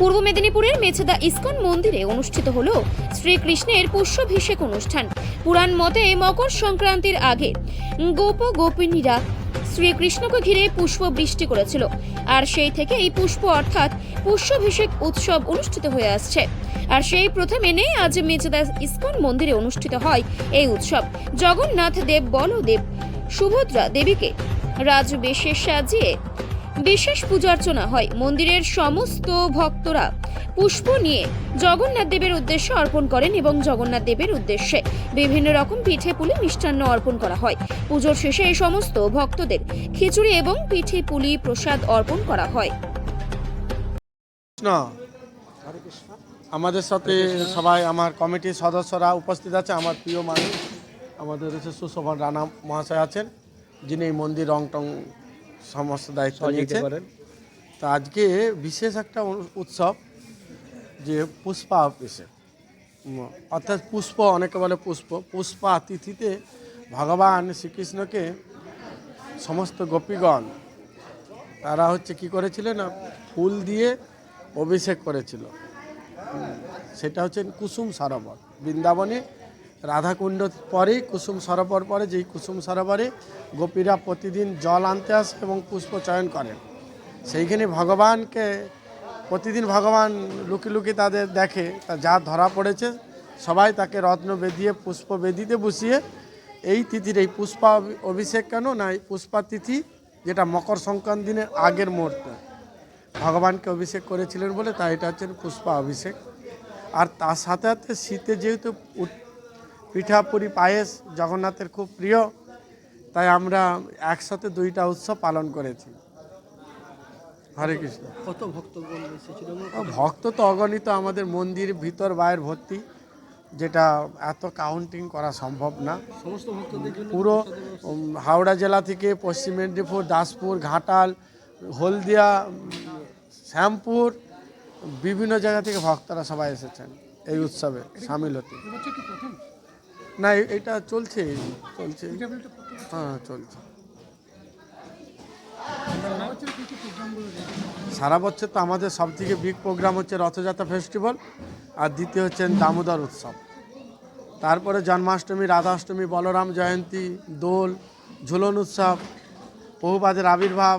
পূর্ব মেদিনীপুরের মেছেদা ইস্কন মন্দিরে অনুষ্ঠিত হল শ্রীকৃষ্ণের পুষ্যভিষেক অনুষ্ঠান। পুরাণ মতে মকর সংক্রান্তির আগে গোপ গোপিনীরা শ্রীকৃষ্ণকে ঘিরে পুষ্প বৃষ্টি করেছিল। আর সেই থেকে এই পুষ্প অর্থাৎ পুষ্যভিষেক উৎসব অনুষ্ঠিত হয়ে আসছে। আর সেই প্রথম এনে আজ মেচেদা ইস্কন মন্দিরে অনুষ্ঠিত হয় এই উৎসব। জগন্নাথ দেব, বলদেব, সুভদ্রা দেবীকে রাজবেশে সাজিয়ে বিশেষ পূজার্চনা হয় মন্দিরের সমস্ত ভক্তরা। পুষ্প নিয়ে জগন্নাথ দেবের উদ্দেশ্যে অর্পণ করেন এবং জগন্নাথ দেবের উদ্দেশ্যে বিভিন্ন রকম পিঠে পুলি মিষ্টান্ন অর্পণ করা হয়। পুজোর শেষে এই সমস্ত ভক্তদের খিচুড়ি এবং পিঠে পুলি প্রসাদ অর্পণ করা হয়। আমাদের সাথে সবাই, আমার কমিটির সদস্যরা উপস্থিত আছে, আমার প্রিয় মানুষ, আমাদের সুশোভন রানা মহাশয় আছেন, যিনি এই মন্দির রং টং সমস্ত দায়িত্ব নিয়েছেন তো আজকে বিশেষ একটা উৎসব যে পুষ্পা অফিসে অর্থাৎ পুষ্প অনেকে বলে পুষ্প পুষ্পা তিথিতে ভগবান শ্রীকৃষ্ণকে সমস্ত গোপীগণ তারা হচ্ছে কি করেছিলেন না ফুল দিয়ে অভিষেক করেছিল। সেটা হচ্ছে কুসুম সরোবর। বৃন্দাবনে রাধাকুণ্ড পরেই কুসুম সরোবর পরে, যেই কুসুম সরোবরে গোপীরা প্রতিদিন জল আনতে আসে এবং পুষ্প চয়ন করেন। সেইখানে ভগবানকে, প্রতিদিন ভগবান লুকি লুকি তাদের দেখে, তা যা ধরা পড়েছে, সবাই তাকে রত্ন বেঁধিয়ে, পুষ্প বেদিতে বসিয়ে, এই তিথির এই পুষ্পা অভিষেক কেন? না, এই পুষ্পা তিথি যেটা মকর সংক্রান্তি দিনের আগের মুহূর্তে। ভগবানকে অভিষেক করেছিলেন বলে, তাই এটা হচ্ছে পুষ্পা অভিষেক। আর তার সাথে সাথে শীতে যেহেতু পিঠাপুরি পায়েস জগন্নাথের খুব প্রিয় তাই আমরা একসাথে দুইটা উৎসব পালন করেছি। হরে কৃষ্ণ। কত এসেছিল? ভক্ত তো অগণিত আমাদের মন্দির ভিতর বাইরের ভর্তি যেটা এত কাউন্টিং করা সম্ভব না। পুরো হাওড়া জেলা থেকে পশ্চিম মেদিনীপুর দাসপুর ঘাটাল হলদিয়া শ্যামপুর বিভিন্ন জায়গা থেকে ভক্তরা সবাই এসেছেন এই উৎসবে সামিল হতে। না এটা চলছে চলছে। হ্যাঁ চলছে। সারা বছর তো আমাদের সব থেকে বিগ প্রোগ্রাম হচ্ছে রথযাত্রা ফেস্টিভ্যাল আর দ্বিতীয় হচ্ছেন দামোদর উৎসব। তারপরে জন্মাষ্টমী, রাধাষ্টমী, বলরাম জয়ন্তী, দোল, ঝুলন উৎসব, বহুবাদের আবির্ভাব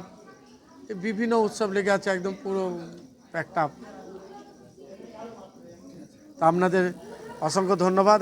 বিভিন্ন উৎসব লেগে আছে একদম পুরো প্যাকটাপ তা আপনাদের অসংখ্য ধন্যবাদ।